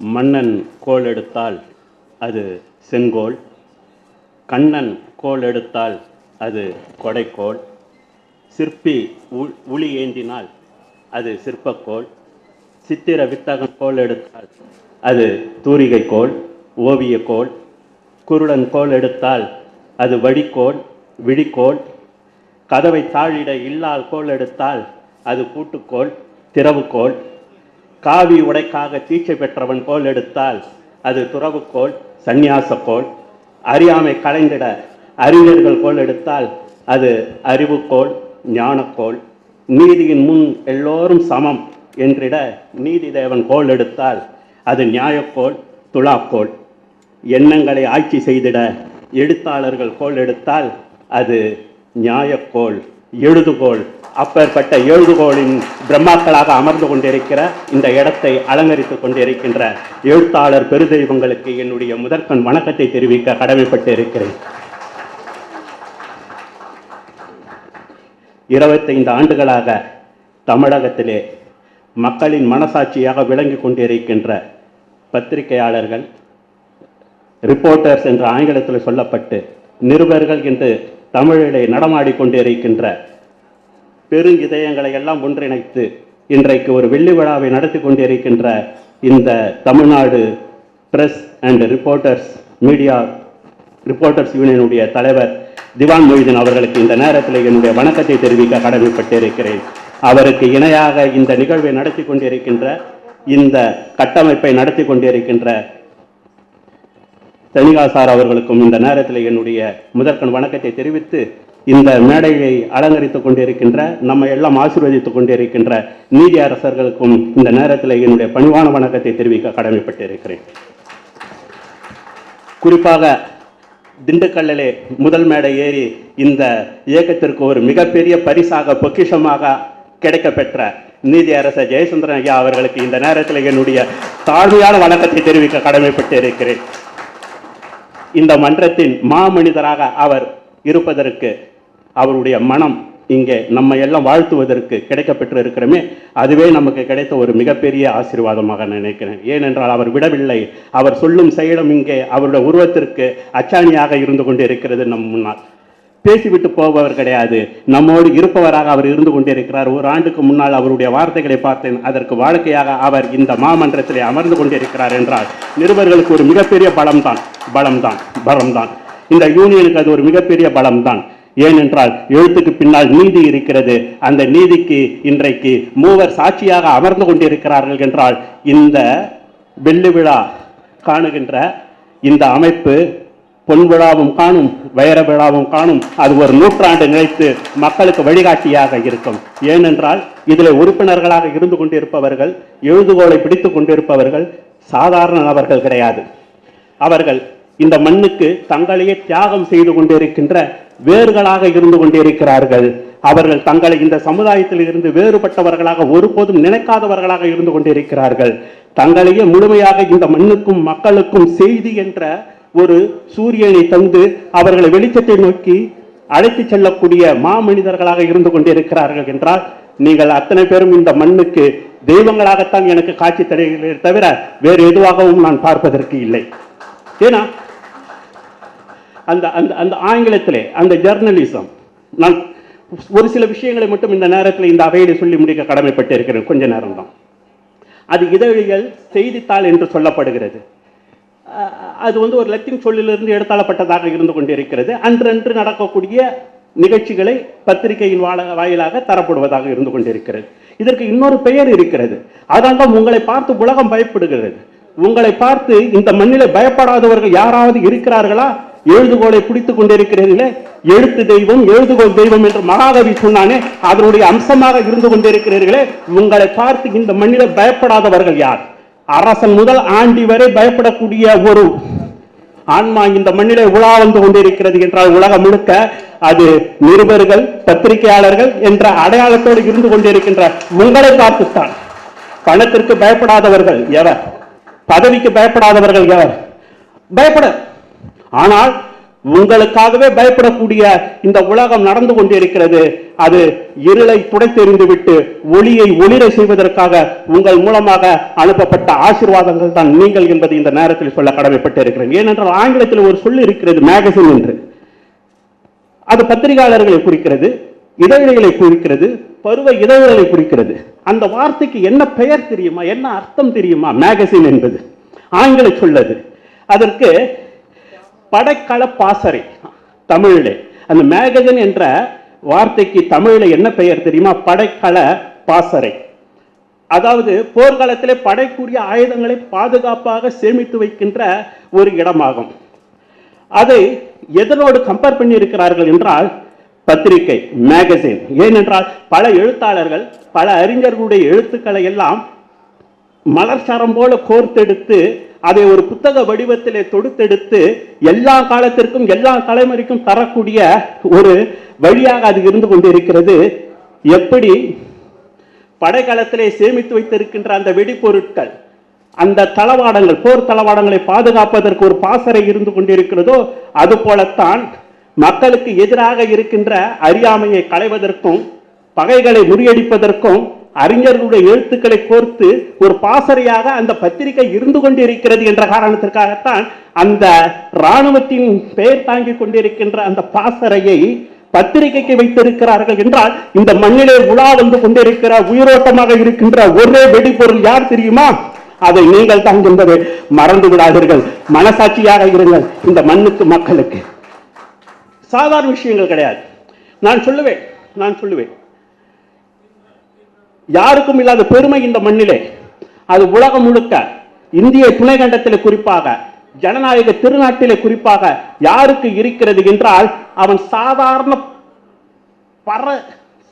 மன்னன் கோல் எடுத்தால் அது செங்கோல் கண்ணன் கோல் எடுத்தால் அது கொடைக்கோல் சிற்பி உ- உளி ஏந்தினால் அது சிற்பக்கோல் சித்திர வித்தகன் கோல் எடுத்தால் அது தூரிகை கோல் ஓவியக்கோல் குருடன் கோல் எடுத்தால் அது வடிக்கோல் விழிக்கோள் கதவை தாழிட இல்லால் கோல் எடுத்தால் அது கூட்டுக்கோள் திறவுக்கோள் காவி உடைக்காக தீட்சை பெற்றவன் கோல் எடுத்தால் அது துறவுக்கோல் சந்நியாசக்கோள் அறியாமை களைந்திட அறிஞர்கள் கோல் எடுத்தால் அது அறிவுக்கோள் ஞானக்கோள் நீதியின் முன் எல்லோரும் சமம் என்றிட நீதி தேவன் கோல் எடுத்தால் அது நியாயக்கோள் துலாக்கோள் எண்ணங்களை ஆட்சி செய்திட எழுத்தாளர்கள் கோல் எடுத்தால் அது நியாயக்கோள் எழுதுகோள் அப்பேற்பட்ட எழுதுகோளின் பிரம்மாக்களாக அமர்ந்து கொண்டிருக்கிற இந்த இடத்தை அலங்கரித்துக் கொண்டிருக்கின்ற எழுத்தாளர் பெருதெய்வங்களுக்கு என்னுடைய முதற்கண் வணக்கத்தை தெரிவிக்க கடமைப்பட்டு இருக்கிறேன் இருபத்தைந்து ஆண்டுகளாக தமிழகத்திலே மக்களின் மனசாட்சியாக விளங்கி கொண்டிருக்கின்ற பத்திரிகையாளர்கள் ரிப்போர்ட்டர்ஸ் என்று ஆங்கிலத்தில் சொல்லப்பட்டு நிருபர்கள் என்று தமிழிலே நடமாடிக்கொண்டிருக்கின்ற பெரு இதயங்களை எல்லாம் ஒன்றிணைத்து இன்றைக்கு ஒரு வெள்ளி விழாவை நடத்தி கொண்டிருக்கின்ற இந்த Tamil Nadu press and reporters media reporters யூனியனுடைய தலைவர் திவான் மொய்தீன் அவர்களுக்கு இந்த நேரத்தில் என்னுடைய வணக்கத்தை தெரிவிக்க கடமைப்பட்டிருக்கிறேன். அவருக்கு இணையாக இந்த நிகழ்வை நடத்தி கொண்டிருக்கின்ற இந்த கட்டமைப்பை நடத்தி கொண்டிருக்கின்ற தனிகா சார் அவர்களுக்கும் இந்த நேரத்தில் என்னுடைய முதற்கண் வணக்கத்தை தெரிவித்து இந்த மேடையை அலங்கரித்துக் கொண்டிருக்கின்ற நம்ம எல்லாம் ஆசீர்வதித்துக் கொண்டிருக்கின்ற நீதி அரசர்களுக்கும் இந்த நேரத்தில் என்னுடைய பணிவான வணக்கத்தை தெரிவிக்க கடமைப்பட்டிருக்கிறேன். குறிப்பாக திண்டுக்கல்லிலே முதல் மேடை ஏறி இந்த இயக்கத்திற்கு ஒரு மிகப்பெரிய பரிசாக பொக்கிஷமாக கிடைக்கப்பெற்ற நீதி அரசர் ஜெயசுந்தரன் ஐயா அவர்களுக்கு இந்த நேரத்தில் என்னுடைய தாழ்மையான வணக்கத்தை தெரிவிக்க கடமைப்பட்டு இருக்கிறேன் இந்த மன்றத்தின் மாமனிதராக அவர் இருப்பதற்கு அவருடைய மனம் இங்கே நம்ம எல்லாம் வாழ்த்துவதற்கு கிடைக்கப்பெற்று இருக்கிறோமே அதுவே நமக்கு கிடைத்த ஒரு மிகப்பெரிய ஆசீர்வாதமாக நினைக்கிறேன். ஏனென்றால் அவர் விடவில்லை. அவர் சொல்லும் செயலும் இங்கே அவருடைய உருவத்திற்கு அச்சாணியாக இருந்து கொண்டிருக்கிறது நம் முன்னால். பேசிவிட்டு போபவர் கிடையாது. நம்மோடு இருப்பவராக அவர் இருந்து கொண்டிருக்கிறார் ஒரு ஆண்டுக்கு முன்னால் அவருடைய வார்த்தைகளை பார்த்தேன். அதற்கு வாழ்க்கையாக அவர் இந்த மாமன்றத்திலே அமர்ந்து கொண்டிருக்கிறார் என்றால் நிருபர்களுக்கு ஒரு மிகப்பெரிய பலம்தான். பலம்தான். பலம்தான். இந்த யூனியனுக்கு அது ஒரு மிகப்பெரிய பலம் தான் ஏனென்றால் எழுத்துக்கு பின்னால் நீதி இருக்கிறது. அந்த நீதிக்கு இன்றைக்கு மூவர் சாட்சியாக அமர்ந்து கொண்டிருக்கிறார்கள் என்றால் இந்த வெள்ளி விழா காணுகின்ற இந்த அமைப்பு பொன் விழாவும் காணும் வைர விழாவும் காணும். அது ஒரு நூற்றாண்டு நிலைத்து மக்களுக்கு வழிகாட்டியாக இருக்கும். ஏனென்றால் இதில் உறுப்பினர்களாக இருந்து கொண்டிருப்பவர்கள் எழுதுகோலை பிடித்துக் கொண்டிருப்பவர்கள் சாதாரண நபர்கள் கிடையாது. அவர்கள் இந்த மண்ணுக்கு தங்களையே தியாகம் செய்து கொண்டிருக்கின்ற வேர்களாக இருந்து கொண்டிருக்கிறார்கள். அவர்கள் தங்களை இந்த சமுதாயத்தில் இருந்து வேறுபட்டவர்களாக ஒருபோதும் நினைக்காதவர்களாக இருந்து கொண்டிருக்கிறார்கள். தங்களையே முழுமையாக இந்த மண்ணுக்கும் மக்களுக்கும் செய்தி என்ற ஒரு சூரியனை தந்து அவர்களை வெளிச்சத்தை நோக்கி அழைத்து செல்லக்கூடிய மாமனிதர்களாக இருந்து கொண்டிருக்கிறார்கள் என்றால் நீங்கள் அத்தனை பேரும் இந்த மண்ணுக்கு தெய்வங்களாகத்தான் எனக்கு காட்சி தருகிறீர்களே தவிர வேறு எதுவாகவும் நான் பார்ப்பதற்கு இல்லை. ஏன்னா அந்த அந்த அந்த ஆங்கிலத்திலே அந்த ஜர்னலிசம் நான் ஒரு சில விஷயங்களை மட்டும் இந்த நேரத்தில் இந்த அவையில் சொல்லி முடிக்க கடமைப்பட்டு இருக்கிறேன் கொஞ்ச நேரம் தான் அது இதழியல் செய்தித்தாள் என்று சொல்லப்படுகிறது. அது வந்து ஒரு லத்தின் சொல்லிலிருந்து எடுத்தாளப்பட்டதாக இருந்து கொண்டிருக்கிறது. அன்றன்று நடக்கக்கூடிய நிகழ்ச்சிகளை பத்திரிகையின் வாழ- வாயிலாக தரப்படுவதாக இருந்து கொண்டிருக்கிறது. இதற்கு இன்னொரு பெயர் இருக்கிறது. அதனால் உங்களை பார்த்து உலகம் பயப்படுகிறது. உங்களை பார்த்து இந்த மண்ணில் பயப்படாதவர்கள் யாராவது இருக்கிறார்களா? எழுதுகோலை பிடித்துக் கொண்டிருக்கிறீர்களே. எழுத்து தெய்வம் எழுதுகோல் தெய்வம் என்று மகாகவி சொன்னானே. அதனுடைய அம்சமாக இருந்து கொண்டிருக்கிறீர்களே. உங்களை பார்த்து இந்த மண்ணில பயப்படாதவர்கள் யார்? அரசன் முதல் ஆண்டி வரை பயப்படக்கூடிய ஒரு ஆன்மா இந்த மண்ணிலே உலா வந்து கொண்டிருக்கிறது என்றால் உலகம் முழுக்க அது நிருபர்கள் பத்திரிகையாளர்கள் என்ற அடையாளத்தோடு இருந்து கொண்டிருக்கின்ற உங்களை பார்த்துத்தான். பணத்திற்கு பயப்படாதவர்கள் எவர்? பதவிக்கு பயப்படாதவர்கள் எவர்? பயப்பட ஆனால் உங்களுக்காகவே பயப்படக்கூடிய இந்த உலகம் நடந்து கொண்டிருக்கிறது. அது இருளை துடைத்தெறிந்துவிட்டு ஒளியை ஒளிர செய்வதற்காக உங்கள் மூலமாக அனுப்பப்பட்ட ஆசீர்வாதங்கள் தான் நீங்கள் என்பதை இந்த நேரத்தில் சொல்ல கடமைப்பட்டு இருக்கிறேன் ஏனென்றால் ஆங்கிலத்தில் ஒரு சொல் இருக்கிறது மேகசின் என்று. அது பத்திரிகையாளர்களை குறிக்கிறது இதழ்களை குறிக்கிறது பருவ இதழ்களை குறிக்கிறது. அந்த வார்த்தைக்கு என்ன பெயர் தெரியுமா? என்ன அர்த்தம் தெரியுமா? மேகசின் என்பது. ஆங்கில சொல்லது அதற்கு படைக்கள பாசறை. தமிழிலே. அந்த மேகசின் என்ற வார்த்தைக்கு தமிழில் என்ன பெயர் தெரியுமா? படைக்கள பாசறை. அதாவது போர்க்காலத்திலே படைக்குரிய ஆயுதங்களை பாதுகாப்பாக சேமித்து வைக்கின்ற ஒரு இடமாகும். அதை எதனோடு கம்பேர் பண்ணி இருக்கிறார்கள் என்றால் பத்திரிகை மேகசின் ஏனென்றால் பல எழுத்தாளர்கள் பல அறிஞர்களுடைய எழுத்துக்களை எல்லாம் மலர்ச்சாரம் போல கோர்த்தெடுத்து அதை ஒரு புத்தக வடிவத்திலே தொடுத்தெடுத்து எல்லா காலத்திற்கும் எல்லா தலைமுறைக்கும் தரக்கூடிய ஒரு வழியாக அது இருந்து கொண்டிருக்கிறது. எப்படி? படைக்காலத்திலே சேமித்து வைத்திருக்கின்ற அந்த வெடிப்பொருட்கள் அந்த தளவாடங்கள் போர் தளவாடங்களை பாதுகாப்பதற்கு ஒரு பாசறை இருந்து கொண்டிருக்கிறதோ அது போலத்தான் மக்களுக்கு எதிராக இருக்கின்ற அறியாமையை களைவதற்கும் பகைகளை முறியடிப்பதற்கும் அறிஞர்களுடைய எழுத்துக்களை கோர்த்து ஒரு பாசறையாக அந்த பத்திரிகை இருந்து கொண்டிருக்கிறது என்ற காரணத்திற்காகத்தான் அந்த இராணுவத்தின் பெயர் தாங்கிக் கொண்டிருக்கின்ற அந்த பாசறையை பத்திரிகைக்கு வைத்திருக்கிறார்கள் என்றால் இந்த மண்ணிலே உலா வந்து கொண்டிருக்கிற உயிரோட்டமாக இருக்கின்ற ஒரே வெடிபொருள் யார் தெரியுமா? அதை நீங்கள் தான் என்பதை மறந்து விடாதீர்கள். மனசாட்சியாக இருங்கள். இந்த மண்ணுக்கு மக்களுக்கு. சாதாரண விஷயங்கள் கிடையாது. நான் சொல்லுவேன். நான் சொல்லுவேன். யாருக்கும் இல்லாத பெருமை இந்த மண்ணிலே. அது உலகம் முழுக்க இந்திய துணைக்கண்டத்தில் குறிப்பாக ஜனநாயக திருநாட்டிலே குறிப்பாக யாருக்கு இருக்கிறது என்றால் அவன் சாதாரண பர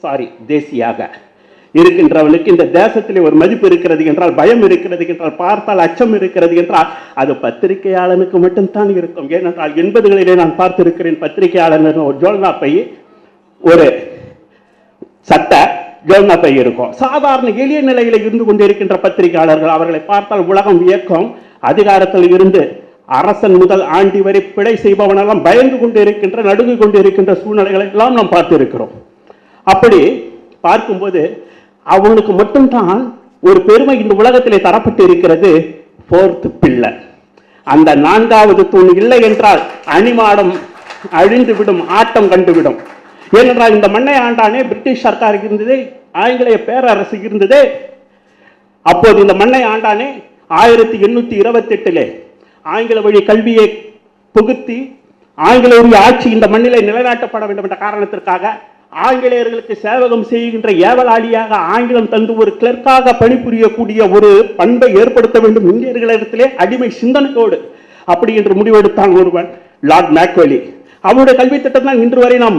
சாரி தேசியாக இருக்கின்றவனுக்கு இந்த தேசத்திலே ஒரு மதிப்பு இருக்கிறது என்றால் பயம் இருக்கிறது என்றால் பார்த்தால் அச்சம் இருக்கிறது என்றால் அது பத்திரிகையாளனுக்கு மட்டும்தான் இருக்கும். ஏனென்றால் எண்பதுகளிலே நான் பார்த்திருக்கிறேன் பத்திரிகையாளர் ஒரு ஜோல்னா ஒரு சட்டை ஜோல்னா இருக்கும். சாதாரண எளிய நிலையில் இருந்து கொண்டிருக்கின்ற பத்திரிகையாளர்கள் அவர்களை பார்த்தால் உலகம் இயக்கம் அதிகாரத்தில் இருந்து அரசன் முதல் ஆண்டி வரை பிழை செய்பவனெல்லாம் பயந்து கொண்டு இருக்கின்ற நடுங்கு கொண்டு இருக்கின்ற சூழ்நிலைகளை எல்லாம் நாம் பார்த்திருக்கிறோம். அப்படி பார்க்கும்போது அவனுக்கு மட்டும்தான் ஒரு பெருமை இந்த உலகத்திலே தரப்பட்டு இருக்கிறது போர்த்து பிள்ளை அந்த நான்காவது தூண் இல்லை என்றால் அணிமாடம் அழிந்துவிடும் ஆட்டம் கண்டுவிடும். ஏனென்றால் இந்த மண்ணை ஆண்டானே பிரிட்டிஷ் சர்க்கார் இருந்ததே ஆங்கிலேய பேரரசு இருந்ததே. அப்போது இந்த மண்ணை ஆண்டானே ஆயிரத்தி எண்ணூற்றி இருபத்தெட்டிலே ஆங்கில வழி கல்வியை புகுத்தி ஆங்கில ஆட்சி இந்த மண்ணிலே நிலைநாட்டப்பட வேண்டும் என்ற காரணத்திற்காக ஆங்கிலேயர்களுக்கு சேவகம் செய்கின்ற ஏவலாளியாக ஆங்கிலம் தந்து ஒரு கிளர்க்காக பணிபுரியக்கூடிய ஒரு பண்பை ஏற்படுத்த வேண்டும் இந்தியர்களிடத்திலே அடிமை சிந்தனையோடு. அப்படி என்று முடிவெடுத்தான் ஒருவன் லார்ட் மேக்வெலி. அவருடைய கல்வி திட்டம் தான் இன்று வரை நாம்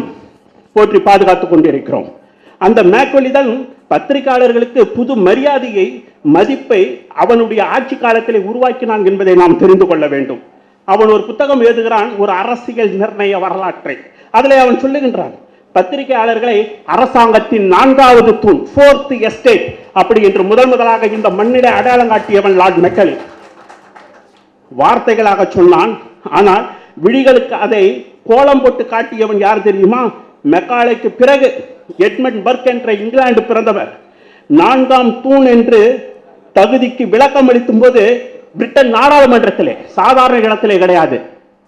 போற்றி பாதுகாத்துக் கொண்டிருக்கிறோம். அந்த மேக்வெலி தான் பத்திரிகையாளர்களுக்கு புது மரியாதையை மதிப்பை அவனுடைய ஆட்சி காலத்திலே உருவாக்கினான் என்பதை நாம் தெரிந்து கொள்ள வேண்டும். அவன் ஒரு புத்தகம் எழுதுகிறான் ஒரு அரசியல் நிர்ணய வரலாற்றை. அதில் அவன் சொல்லுகின்றான் பத்திரிகையாளர்களை அரசாங்கத்தின் நான்காவது தூண் ஃபோர்த் எஸ்டேட் அப்படி என்று முதல் முதலாக இந்த மண்ணிட அடையாளம் காட்டியவன் லார்ட் மெக்கல். வார்த்தைகளாக சொன்னான் ஆனால் விழிகளுக்கு அதை கோலம் போட்டு காட்டியவன் யார் தெரியுமா? மெக்காலைக்கு பிறகு எட்மண்ட் பர்க் என்ற இங்கிலாந்து பிறந்தவர். நான்காம் தூண் என்று தகுதிக்கு விளக்கம் அளிக்கும் போது பிரிட்டன் நாடாளுமன்றத்திலே சாதாரண இடத்திலே கிடையாது.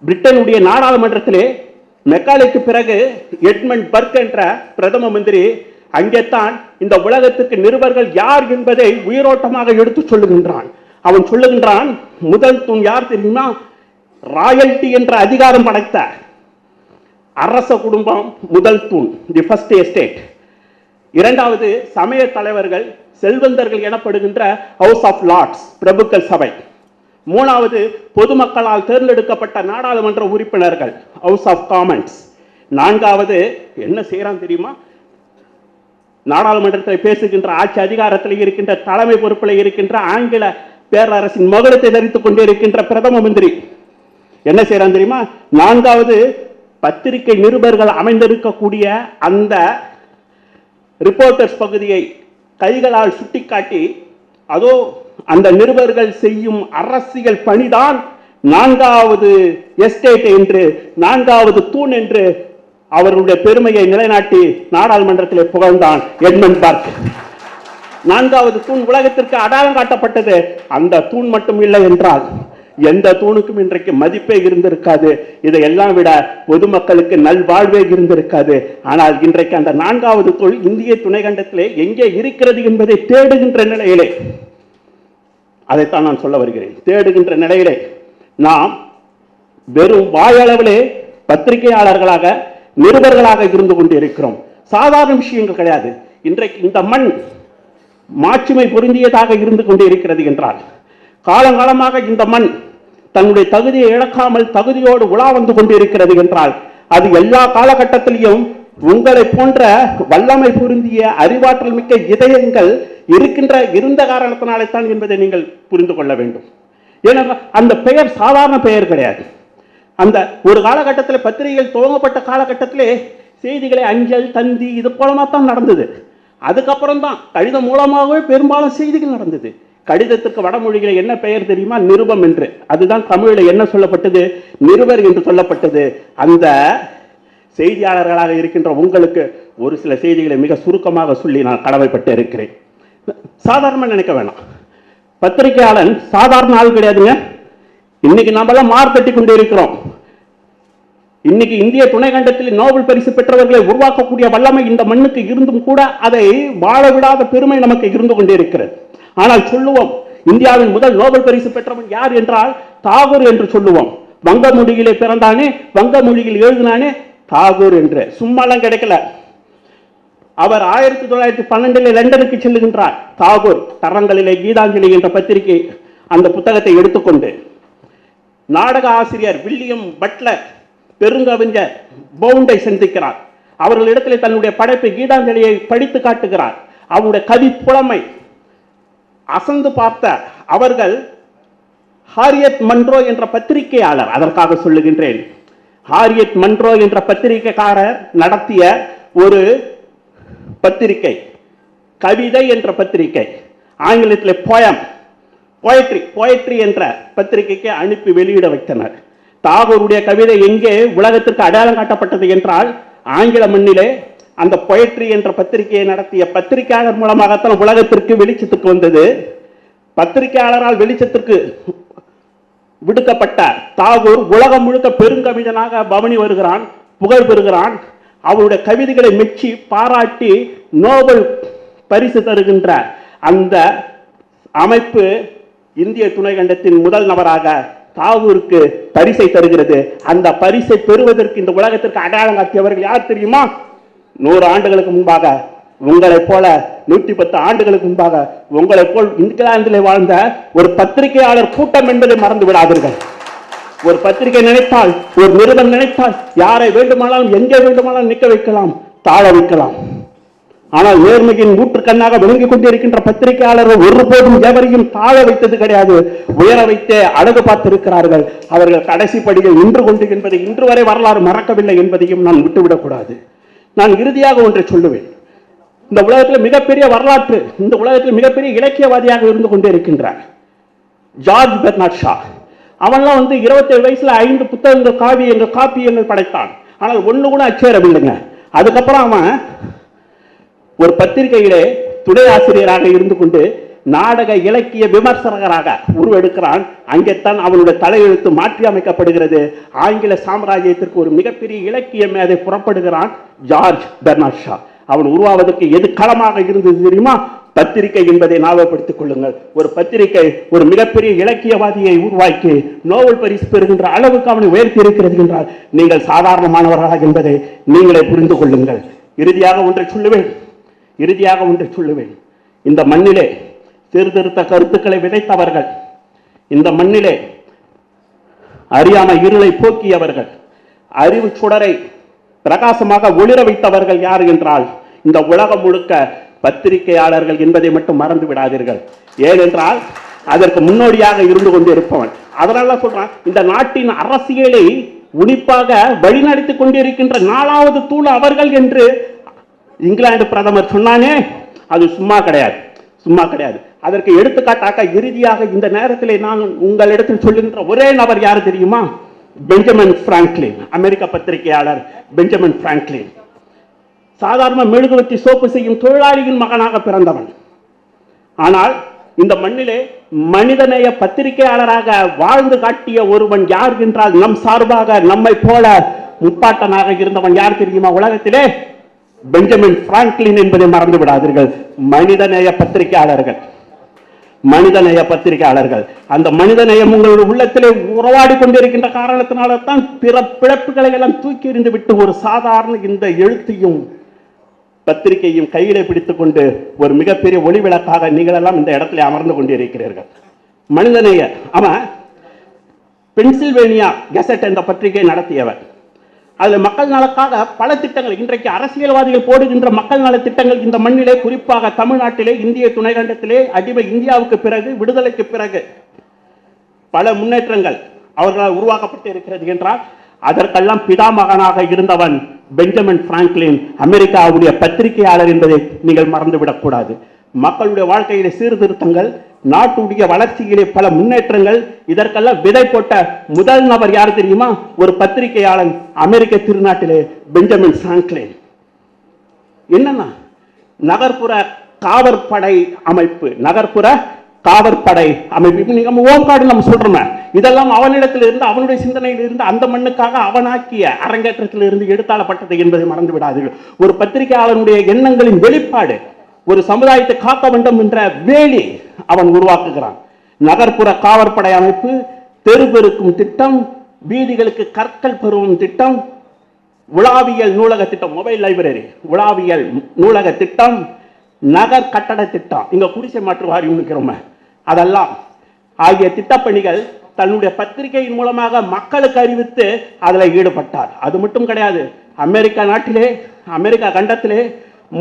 பிரிட்டனுடைய நாடாளுமன்றத்திலே மெக்காலைக்கு பிறகு எட்மண்ட் பர்க் என்ற பிரதம மந்திரி அங்கேத்தான் இந்த உலகத்துக்கு நிருபர்கள் யார் என்பதை உயிரோட்டமாக எடுத்து சொல்லுகின்றான். அவன் சொல்லுகின்றான் முதல் தூண் யார் தெரியுமா? ராயல்டி என்ற அதிகாரம் படைத்த அரச குடும்பம் முதல் தூண் தி ஃபர்ஸ்ட் எஸ்டேட் இரண்டாவது சமய தலைவர்கள் செல்வந்தர்கள் எனப்படுகின்ற ஹவுஸ் ஆஃப் லார்ட்ஸ் பிரபுக்கள் சபை. மூணாவது பொதுமக்களால் தேர்ந்தெடுக்கப்பட்ட நாடாளுமன்ற உறுப்பினர்கள் ஹவுஸ் ஆஃப் காமன்ஸ் நான்காவது என்ன செய்யறான் தெரியுமா? நாடாளுமன்றத்தில் பேசுகின்ற ஆட்சி அதிகாரத்தில் இருக்கின்ற தலைமை பொறுப்பில் இருக்கின்ற ஆங்கில பேரரசின் மகுடத்தை தரித்துக் கொண்டிருக்கின்ற பிரதம மந்திரி. என்ன செய்யறான் தெரியுமா? நான்காவது பத்திரிகை நிருபர்கள் அமைந்திருக்கக்கூடிய அந்த ரிப்போர்ட்டர்ஸ் பகுதியை கைகளால் சுட்டிக்காட்டி அதோ அந்த நிருபர்கள் செய்யும் அரசியல் பணிதான் நான்காவது எஸ்டேட் என்று நான்காவது தூண் என்று அவர்களுடைய பெருமையை நிலைநாட்டி நாடாளுமன்றத்தில் புகழ்ந்தான் எட்மண்ட் பார்க். நான்காவது தூண் உலகத்திற்கு அடையாளம் காட்டப்பட்டது. அந்த தூண் மட்டும் இல்லை என்றால் எந்த தூணுக்கும் இன்றைக்கு மதிப்பே இருந்திருக்காது. இதையெல்லாம் விட பொதுமக்களுக்கு நல்வாழ்வே இருந்திருக்காது. ஆனால் இன்றைக்கு அந்த நான்காவது தூள் இந்திய துணைக்கண்டத்திலே எங்கே இருக்கிறது என்பதை தேடுகின்ற நிலையிலே அதைத்தான் நான் சொல்ல வருகிறேன். தேடுகின்ற நிலையிலே நாம் வெறும் வாயளவிலே பத்திரிகையாளர்களாக நிருபர்களாக இருந்து கொண்டு இருக்கிறோம் சாதாரண விஷயங்கள் கிடையாது. இன்றைக்கு இந்த மண் மாட்சிமை பொருந்தியதாக இருந்து கொண்டு இருக்கிறது என்றால் காலங்காலமாக இந்த மண் தன்னுடைய தகுதியை இழக்காமல் தகுதியோடு உலா வந்து கொண்டிருக்கிறது என்றால் அது எல்லா காலகட்டத்திலையும் உங்களை போன்ற வல்லமை பொருந்திய அறிவாற்றல் மிக்க இதயங்கள் இருக்கின்ற இருந்த காரணத்தினாலே தான் என்பதை நீங்கள் புரிந்து கொள்ள வேண்டும். ஏனென்றால் அந்த பெயர் சாதாரண பெயர் கிடையாது. அந்த ஒரு காலகட்டத்தில் பத்திரிகைகள் துவங்கப்பட்ட காலகட்டத்திலே செய்திகளை அஞ்சல் தந்தி இது போலமாக தான் நடந்தது. அதுக்கப்புறம் தான் கடிதம் மூலமாகவே பெரும்பாலும் செய்திகள் நடந்தது. கடிதத்துக்கு வடமொழியில் என்ன பெயர் தெரியுமா? நிருபம் என்று. அதுதான் தமிழில் என்ன சொல்லப்பட்டது? நிருபர் என்று சொல்லப்பட்டது. அந்த செய்தியாளர்களாக இருக்கின்ற உங்களுக்கு ஒரு சில செய்திகளை மிக சுருக்கமாக சொல்லி நான் கடமைப்பட்டு இருக்கிறேன். சாதாரணமாக நினைக்க வேணாம். பத்திரிகையாளன் சாதாரண ஆள் கிடையாதுங்க. இன்னைக்கு நாமெல்லாம் மார் தட்டி கொண்டு இருக்கிறோம். இன்னைக்கு இந்திய துணை கண்டத்தில் நோபல் பரிசு பெற்றவர்களை உருவாக்கக்கூடிய வல்லமை இந்த மண்ணுக்கு இருந்தும் கூட அதை வாழ விடாத பெருமை நமக்கு இருந்து கொண்டே இருக்கிறது. ஆனால் சொல்லுவோம் இந்தியாவின் முதல் நோபல் பரிசு பெற்றவன் யார் என்றால் தாகூர் என்று சொல்லுவோம். வங்க மொழியிலே பிறந்தானே வங்க மொழியில் எழுதினானே தாகூர் என்று. சும்மாலாம் கிடைக்கல. அவர் ஆயிரத்தி தொள்ளாயிரத்தி பன்னெண்டில் லண்டனுக்கு செல்லுகின்றார். தாகூர் தரங்களிலே கீதாஞ்சலி என்ற பத்திரிகை அந்த புத்தகத்தை எடுத்துக்கொண்டு நாடக ஆசிரியர் வில்லியம் பட்லர் பெருங்கவிஞர் பவுண்டை சந்திக்கிறார். அவர்களிடத்தில் தன்னுடைய படைப்பு கீதாஞ்சலியை படித்து காட்டுகிறார். அவருடைய கவி புலமை அசந்து பார்த்த அவர்கள் ஹாரியத் மன்றோ என்ற பத்திரிகையாளர் அதற்காக சொல்லுகின்றேன். ஹாரியத் மன்றோ என்ற பத்திரிகைக்காரர் நடத்திய ஒரு பத்திரிகை கவிதை என்ற பத்திரிகை ஆங்கிலத்தில் போயம் போயட்ரி போயட்ரி என்ற பத்திரிகைக்கு அனுப்பி வெளியிட வைத்தனர். தாகூருடைய கவிதை எங்கே உலகத்திற்கு அடையாளம் காட்டப்பட்டது என்றால் ஆங்கில மண்ணிலே அந்த பொயட்ரி என்ற பத்திரிகையை நடத்திய பத்திரிகையாளர் மூலமாகத்தான் உலகத்திற்கு வெளிச்சத்துக்கு வந்தது. பத்திரிகையாளரால் வெளிச்சத்திற்கு விடுக்கப்பட்ட தாகூர் உலகம் முழுக்க பெருங்கவிஞனாக பவனி வருகிறான் புகழ் பெறுகிறான். அவருடைய கவிதைகளை மெச்சி பாராட்டி நோபல் பரிசு தருகின்ற அந்த அமைப்பு இந்திய துணைக்கண்டத்தின் முதல் நபராக தாகூருக்கு பரிசை தருகிறது. அந்த பரிசை பெறுவதற்கு இந்த உலகத்திற்கு அடையாளம் காட்டியவர்கள் யார் தெரியுமா? நூறு ஆண்டுகளுக்கு முன்பாக உங்களைப் போல நூற்றி பத்து ஆண்டுகளுக்கு முன்பாக உங்களைப் போல் இங்கிலாந்திலே வாழ்ந்த ஒரு பத்திரிகையாளர் கூட்டம் என்பதை மறந்து விடாதீர்கள். ஒரு பத்திரிகை நினைத்தால் ஒரு நிறுவனம் நினைத்தால் யாரை வேண்டுமானாலும் எங்கே வேண்டுமானாலும் நிற்க வைக்கலாம் தாழ வைக்கலாம். ஆனால் நேர்மையின் நூற்றுக்கண்ணாக விளங்கிக் கொண்டிருக்கின்ற பத்திரிகையாளர்கள் ஒருபோதும் எவரையும் தாழ வைத்தது கிடையாது. உயர வைத்தே அழகு பார்த்திருக்கிறார்கள். அவர்கள் கடைசி படியில் நின்று கொண்டு என்பதை இன்று வரை வரலாறு மறக்கவில்லை என்பதையும் நான் விட்டுவிடக்கூடாது. நான் இறுதியாக ஒன்றை சொல்லுவேன். இந்த உலகத்தில் மிகப்பெரிய வரலாற்று இந்த உலகத்தில் மிகப்பெரிய இலக்கியவாதியாக இருந்து கொண்டே இருக்கின்றார். George Bernard Shaw. அவன்லாம் வந்து இருபத்தேழு வயசுல ஐந்து புத்தகங்கள் காவியங்கள் காப்பியங்கள் படைத்தான். ஆனால் ஒண்ணு கூட அச்சேரவில்லைங்க அதுக்கப்புறம் அவன் ஒரு பத்திரிகையிலே துணை ஆசிரியராக இருந்து கொண்டு நாடக இலக்கிய விமர்சகராக உருவெடுக்கிறான். அங்கேத்தான் அவனுடைய தலையெழுத்து மாற்றி அமைக்கப்படுகிறது. ஆங்கில சாம்ராஜ்யத்திற்கு ஒரு மிகப்பெரிய இலக்கிய மேதை புறப்படுகிறான் ஜார்ஜ் பெர்னாட் அவன் உருவாவதற்கு எது களமாக இருந்தது தெரியுமா? பத்திரிகை என்பதை ஞாபகப்படுத்திக் கொள்ளுங்கள். ஒரு பத்திரிகை ஒரு மிகப்பெரிய இலக்கியவாதியை உருவாக்கி நோபல் பரிசு பெறுகின்ற அளவுக்கு அவனை உயர்த்தி இருக்கிறது என்றால் நீங்கள் சாதாரணமானவர்களாக என்பதை நீங்களே புரிந்து கொள்ளுங்கள். இறுதியாக ஒன்றை சொல்லுவேன். இறுதியாக ஒன்றை சொல்லுவேன். இந்த மண்ணிலே சீர்திருத்த கருத்துக்களை விதைத்தவர்கள். இந்த மண்ணிலே அறியாமை இருளை போக்கியவர்கள். அறிவு சுடரை பிரகாசமாக ஒளிர வைத்தவர்கள் யார் என்றால் இந்த உலகம் முழுக்க பத்திரிகையாளர்கள் என்பதை மட்டும் மறந்து விடாதீர்கள். ஏனென்றால் அதற்கு முன்னோடியாக இருந்து கொண்டு இருப்பவன் அதனால சொல்றான் இந்த நாட்டின் அரசியலை உன்னிப்பாக வழிநடத்தி கொண்டிருக்கின்ற நாலாவது தூள் அவர்கள் என்று இங்கிலாந்து பிரதமர் சொன்னானே அது சும்மா கிடையாது. சும்மா கிடையாது. அதற்கு எடுத்துக்காட்டாக இறுதியாக இந்த நேரத்திலே நான் உங்களிடத்தில் சொல்லுகின்ற ஒரே நபர் யார் தெரியுமா? பெஞ்சமின் பிராங்க்லின் அமெரிக்க பத்திரிகையாளர் பெஞ்சமின் பிராங்க்லின். சாதாரண மெழுகுவர்த்தி சோப்பு செய்யும் தொழிலாளியின் மகனாக பிறந்தவன். ஆனால் இந்த மண்ணிலே மனிதநேய பத்திரிகையாளராக வாழ்ந்து காட்டிய ஒருவன் யார் என்றால் நம் சார்பாக நம்மை போல முப்பாட்டனாக இருந்தவன் யார் தெரியுமா உலகத்திலே? பெஞ்சமின் பிராங்க்லின் என்பதை மறந்து விடாதீர்கள் மனிதநேய பத்திரிகையாளர்கள். மனிதநேய பத்திரிகையாளர்கள். அந்த மனிதநேயம் உங்களுடைய உள்ளத்திலே உறவாடி கொண்டிருக்கின்ற காரணத்தினால தான் பிற பிழப்புகளை எல்லாம் தூக்கி எறிந்து விட்டு ஒரு சாதாரண இந்த எழுத்தையும் பத்திரிகையும் கையிலே பிடித்துக் கொண்டு ஒரு மிகப்பெரிய ஒளி விளக்காக நீங்கள் எல்லாம் இந்த இடத்துல அமர்ந்து கொண்டிருக்கிறீர்கள். மனிதநேய அவன் பென்சில்வேனியா கெசட் என்ற பத்திரிகை நடத்தியவர். அதில் மக்கள் நலக்காக பல திட்டங்கள் இன்றைக்கு அரசியல்வாதிகள் போடுகின்ற மக்கள் நல திட்டங்கள் இந்த மண்ணிலே குறிப்பாக தமிழ்நாட்டிலே இந்திய துணைக்கண்டத்திலே அடிமை இந்தியாவுக்கு பிறகு விடுதலைக்கு பிறகு பல முன்னேற்றங்கள் அவர்களால் உருவாக்கப்பட்டு இருக்கிறது என்றால் அதற்கெல்லாம் பிதாமகனாக இருந்தவன் பெஞ்சமின் பிராங்க்லின் அமெரிக்காவுடைய பத்திரிகையாளர் என்பதை நீங்கள் மறந்துவிடக்கூடாது. மக்களுடைய வாழ்க்கையிலே சீர்திருத்தங்கள் நாட்டுடைய வளர்ச்சியிலே பல முன்னேற்றங்கள் இதற்கெல்லாம் விதை போட்ட முதல் நபர் யார் தெரியுமா? ஒரு பத்திரிகையாளன் அமெரிக்க திருநாட்டிலே பெஞ்சமின் சாங்க்லேன். என்னன்னா நகர்ப்புற காவற்படை அமைப்பு நகர்ப்புற காவற்படை அமைப்பு. நம்ம ஓம்காடு நம்ம சொல்றோமே இதெல்லாம் அவனிடத்தில் இருந்து அவனுடைய சிந்தனையில் இருந்து அந்த மண்ணுக்காக அவனாக்கிய அரங்கேற்றத்தில் இருந்து எடுத்தாளப்பட்டது என்பதை மறந்து விடாதீர்கள். ஒரு பத்திரிகையாளனுடைய எண்ணங்களின் வெளிப்பாடு ஒரு சமுதாயத்தை காக்க வேண்டும் என்ற வேலி அவன் உருவாக்குகிறான். நகர்ப்புற காவற்படை அமைப்பு தெரு பெருக்கும் திட்டம் வீதிகளுக்கு கற்கள் பெறும் திட்டம் உலாவியல் நூலக திட்டம் மொபைல் லைப்ரரி உலாவியல் நூலக திட்டம் நகர் கட்டட திட்டம். இங்கே குடிசை மாற்று வாரியம் இருக்கிறோமே. அதெல்லாம். ஆகிய திட்டப்பணிகள் தன்னுடைய பத்திரிகையின் மூலமாக மக்களுக்கு அறிவித்து அதில் ஈடுபட்டார். அது மட்டும் கிடையாது. அமெரிக்கா நாட்டிலே அமெரிக்கா கண்டத்திலே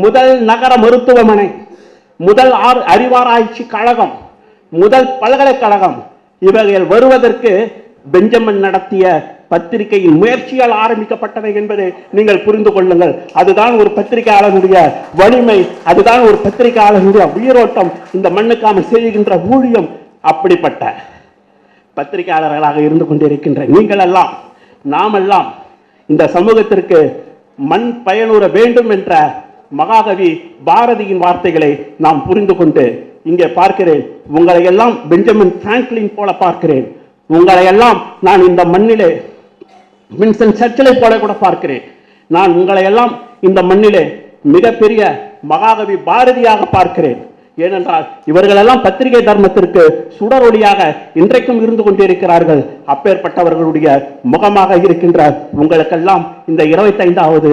முதல் நகர மருத்துவமனை முதல் ஆறு அறிவாராய்ச்சி கழகம் முதல் பல்கலைக்கழகம் இவைகள் வருவதற்கு பெஞ்சமின் நடத்திய பத்திரிகையின் முயற்சியால் ஆரம்பிக்கப்பட்டவை என்பதை நீங்கள் புரிந்து கொள்ளுங்கள். அதுதான் ஒரு பத்திரிகையாளனுடைய வலிமை அதுதான் ஒரு பத்திரிகையாளனுடைய உயிரோட்டம். இந்த மண்ணுக்காக செய்கின்ற ஊழியம் அப்படிப்பட்ட பத்திரிகையாளர்களாக இருந்து கொண்டிருக்கின்ற நீங்கள் எல்லாம் நாமெல்லாம் இந்த சமூகத்திற்கு மண் பயனுற வேண்டும் என்ற மகாகவி பாரதியின் வார்த்தைகளை நாம் புரிந்து கொண்டு இங்கே பார்க்கிறேன். உங்களை எல்லாம் பெஞ்சமின் பிராங்க்லின் போல பார்க்கிறேன். உங்களை எல்லாம் நான் இந்த மண்ணிலே வின்சென்ட் சர்ச்சிலை போல கூட பார்க்கிறேன். நான் உங்களை எல்லாம் இந்த மண்ணிலே மிகப்பெரிய மகாகவி பாரதியாக பார்க்கிறேன். ஏனென்றால் இவர்களெல்லாம் பத்திரிகை தர்மத்திற்கு சுடரொளியாக இன்றைக்கும் இருந்து கொண்டிருக்கிறார்கள். அப்பேற்பட்டவர்களுடைய முகமாக இருக்கின்ற உங்களுக்கெல்லாம் இந்த இருபத்தைந்தாவது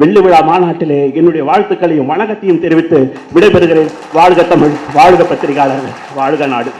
வெள்ளி விழா மாநாட்டிலே என்னுடைய வாழ்த்துக்களையும் வணக்கத்தையும் தெரிவித்து விடைபெறுகிறேன். வாழ்க தமிழ் வாழ்க பத்திரிகையாளர்கள் வாழ்க நாடு.